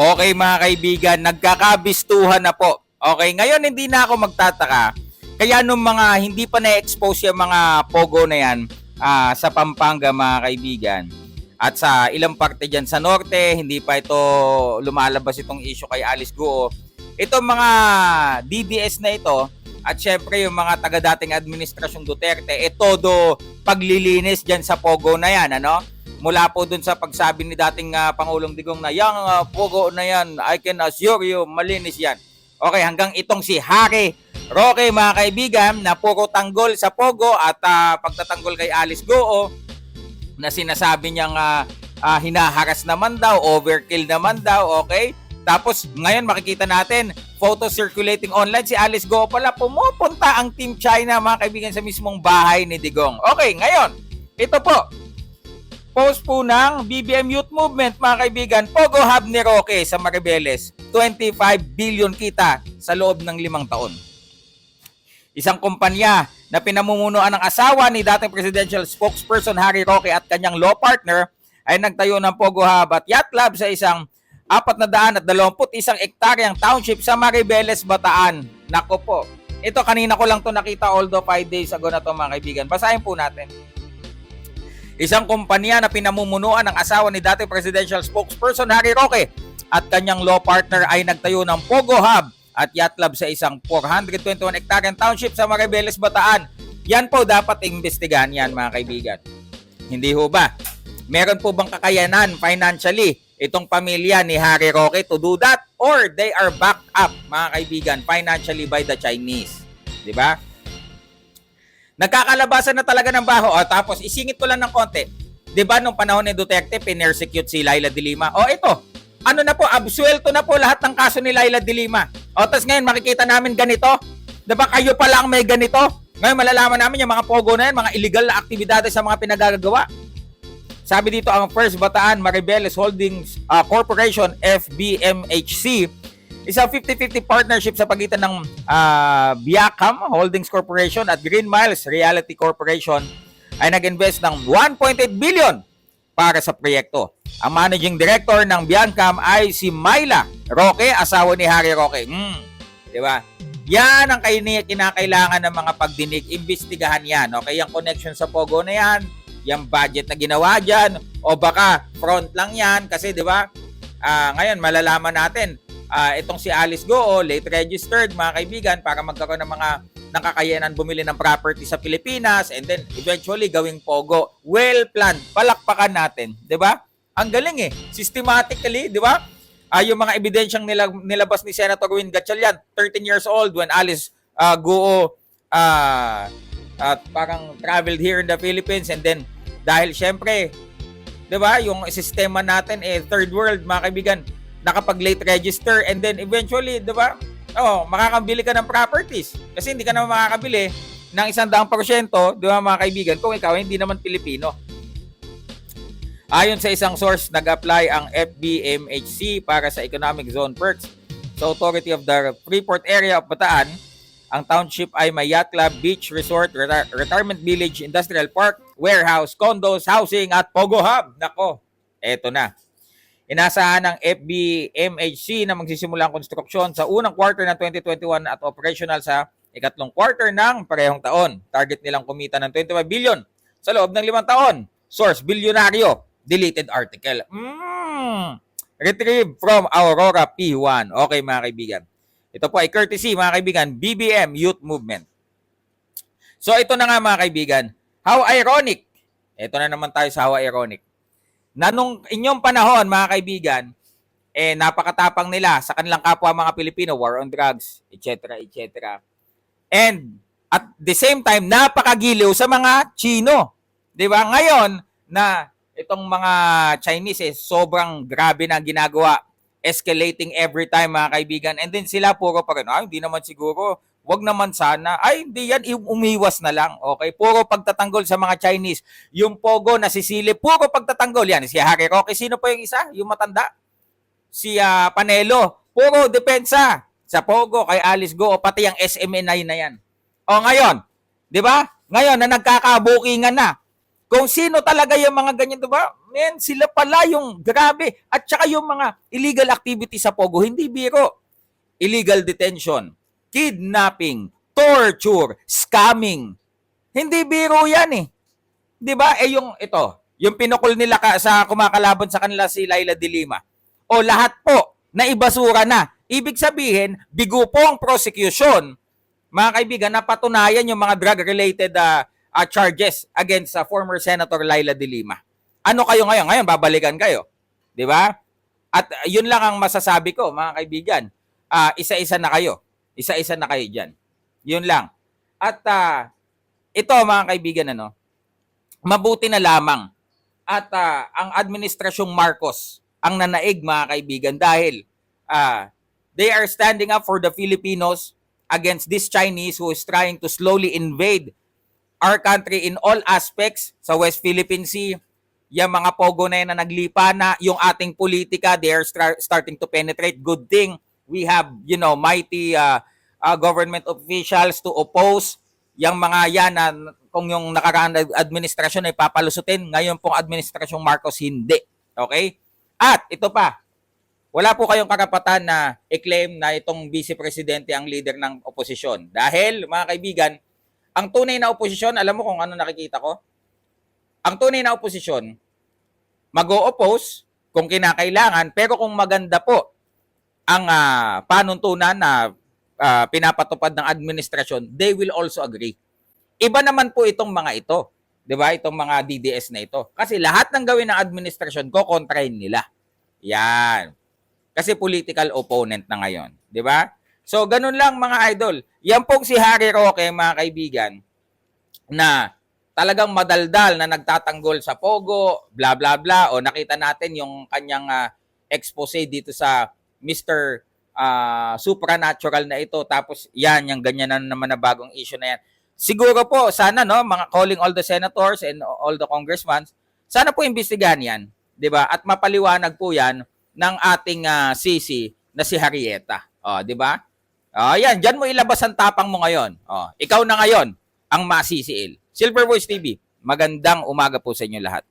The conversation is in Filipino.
Okay mga kaibigan, nagkakabistuhan na po. Okay, ngayon hindi na ako magtataka. Kaya nung mga hindi pa na-expose yung mga pogo na yan ah, sa Pampanga mga kaibigan, at sa ilang parte dyan sa norte, hindi pa ito lumalabas itong issue kay Alice Guo. Itong mga DDS na ito, at syempre yung mga taga-dating administrasyong Duterte, eh todo paglilinis dyan sa Pogo na yan, ano? Mula po dun sa pagsabi ni dating ah, Pangulong Digong na, yung ah, Pogo na yan, I can assure you, malinis yan. Okay, hanggang itong si Harry Roque, mga kaibigan, na puro tanggol sa Pogo at ah, pagtatanggol kay Alice Goo, na sinasabi niyang ah, ah, hinaharas naman daw, overkill naman daw, okay? Tapos ngayon makikita natin, photo circulating online, si Alice Go pala pumupunta ang Team China mga kaibigan sa mismong bahay ni Digong. Okay, ngayon, ito po, post po ng BBM Youth Movement mga kaibigan, Pogo Hub ni Roque sa Maribeles, 25 billion kita sa loob ng limang taon. Isang kumpanya na pinamumunuan ng asawa ni dating presidential spokesperson Harry Roque at kanyang law partner ay nagtayo ng Pogo Hub at Yacht Club sa isang 421 ektaryang township sa Maribeles, Bataan. Nako po. Ito kanina ko lang to nakita although 5 days ago na to mga kaibigan. Basahin po natin. Isang kumpanya na pinamumunuan ng asawa ni dating presidential spokesperson Harry Roque at kanyang law partner ay nagtayo ng Pogo Hub at Yacht Club sa isang 421 hectare township sa Maribeles, Bataan. Yan po dapat imbestigahan yan mga kaibigan. Hindi ho ba? Meron po bang kakayanan financially itong pamilya ni Harry Roque to do that or they are backed up mga kaibigan financially by the Chinese. 'Di ba? Nagkakalabasan na talaga ng baho. O, tapos isingit ko lang ng konti. ba nung panahon ni Duterte pinersecute si Laila de Lima? O ito, ano na po, absuelto na po lahat ng kaso ni Laila de Lima. O tapos ngayon makikita namin ganito. 'Di ba kayo pa lang may ganito? Ngayon malalaman namin yung mga pogo na yan, mga illegal na aktibidades sa mga pinagagawa. Sabi dito ang First Bataan Maribeles Holdings uh, Corporation FBMHC isang 50-50 partnership sa pagitan ng uh, Biacam Holdings Corporation at Green Miles Reality Corporation ay nag-invest ng 1.8 billion para sa proyekto. Ang managing director ng Biacam ay si Myla Roque, asawa ni Harry Roque. Hmm, di ba? Yan ang kinakailangan ng mga pagdinig. Imbestigahan yan. Okay, yung connection sa Pogo na yan, yung budget na ginawa dyan, o baka front lang yan kasi di ba? Ah, ngayon malalaman natin ah, itong si Alice Goo, late registered mga kaibigan para magkaroon ng mga nakakayanan bumili ng property sa Pilipinas and then eventually gawing pogo. Well planned. Palakpakan natin, 'di ba? Ang galing eh. Systematically, 'di ba? Ah, yung mga ebidensyang nila, nilabas ni Senator Win Gatchalian, 13 years old when Alice ah, Goo ah at parang traveled here in the Philippines and then dahil syempre 'di ba yung sistema natin eh third world mga kaibigan nakapag late register and then eventually 'di ba oh makakabili ka ng properties kasi hindi ka naman makakabili ng isang daang porsyento 'di ba mga kaibigan kung ikaw hindi naman Pilipino Ayon sa isang source, nag-apply ang FBMHC para sa Economic Zone Perks sa Authority of the Freeport Area of Bataan ang township ay may yacht club, beach resort, reti- retirement village, industrial park, warehouse, condos, housing at Pogo Hub. Nako, eto na. Inasahan ng FBMHC na magsisimula ang konstruksyon sa unang quarter ng 2021 at operational sa ikatlong quarter ng parehong taon. Target nilang kumita ng 25 billion sa loob ng limang taon. Source, bilyonaryo. Deleted article. Mm. Retrieve from Aurora P1. Okay mga kaibigan. Ito po ay courtesy mga kaibigan, BBM Youth Movement. So ito na nga mga kaibigan, how ironic. Ito na naman tayo sa how ironic. Na nung inyong panahon mga kaibigan, eh napakatapang nila sa kanilang kapwa mga Pilipino, war on drugs, etc. etc. And at the same time, napakagiliw sa mga Chino. 'Di ba? Ngayon na itong mga Chinese eh, sobrang grabe na ginagawa escalating every time mga kaibigan. And then sila puro pa rin, ay hindi naman siguro, wag naman sana. Ay hindi yan, umiwas na lang. Okay, puro pagtatanggol sa mga Chinese. Yung Pogo na sisili, puro pagtatanggol yan. Si Harry Roque, sino pa yung isa? Yung matanda? Si ah, Panelo, puro depensa sa Pogo, kay Alice Go, o pati yung SMNI na yan. O ngayon, di ba? Ngayon na nagkakabukingan na, Kung sino talaga yung mga ganyan, di ba? Men, sila pala yung grabe. At saka yung mga illegal activity sa Pogo, hindi biro. Illegal detention, kidnapping, torture, scamming. Hindi biro yan eh. Di ba? Eh yung ito, yung pinukul nila ka, sa kumakalaban sa kanila si Laila de Lima. O lahat po, na ibasura na. Ibig sabihin, bigo po ang prosecution. Mga kaibigan, napatunayan yung mga drug-related ah, ah, charges against sa former Senator Laila de Lima. Ano kayo ngayon? Ngayon, babalikan kayo. Di ba? At yun lang ang masasabi ko, mga kaibigan. Ah, isa-isa na kayo. Isa-isa na kayo dyan. Yun lang. At ah, ito, mga kaibigan, ano, mabuti na lamang at ah, ang administrasyong Marcos ang nanaig mga kaibigan dahil ah, they are standing up for the Filipinos against this Chinese who is trying to slowly invade our country in all aspects sa West Philippine Sea. Yung mga pogo na yan na naglipa na, yung ating politika, they are stra- starting to penetrate. Good thing we have, you know, mighty uh, uh, government officials to oppose yung mga yan na kung yung nakaraan na administrasyon ay papalusutin, ngayon pong administrasyong Marcos hindi. Okay? At ito pa, wala po kayong karapatan na i-claim na itong vice presidente ang leader ng oposisyon. Dahil, mga kaibigan, ang tunay na oposisyon, alam mo kung ano nakikita ko? Ang tunay na oposisyon, mag-o-oppose kung kinakailangan, pero kung maganda po ang ah, panuntunan na ah, pinapatupad ng administrasyon, they will also agree. Iba naman po itong mga ito. 'Di ba? Itong mga DDS na ito. Kasi lahat ng gawin ng administrasyon ko kontrahin nila. Yan. Kasi political opponent na ngayon, 'di ba? So ganun lang mga idol. Yan pong si Harry Roque mga kaibigan na talagang madaldal na nagtatanggol sa Pogo, bla bla bla o nakita natin yung kanyang ah, expose dito sa Mr. ah, supernatural na ito tapos yan yung ganyan na naman na bagong issue na yan. Siguro po sana no mga calling all the senators and all the congressmen sana po imbestigahan yan, 'di ba? At mapaliwanag po yan ng ating ah, sisi na si Harrieta. Oh, 'di ba? Oh, yan, diyan mo ilabas ang tapang mo ngayon. Oh, ikaw na ngayon ang masisiil. Silver Voice TV, magandang umaga po sa inyo lahat.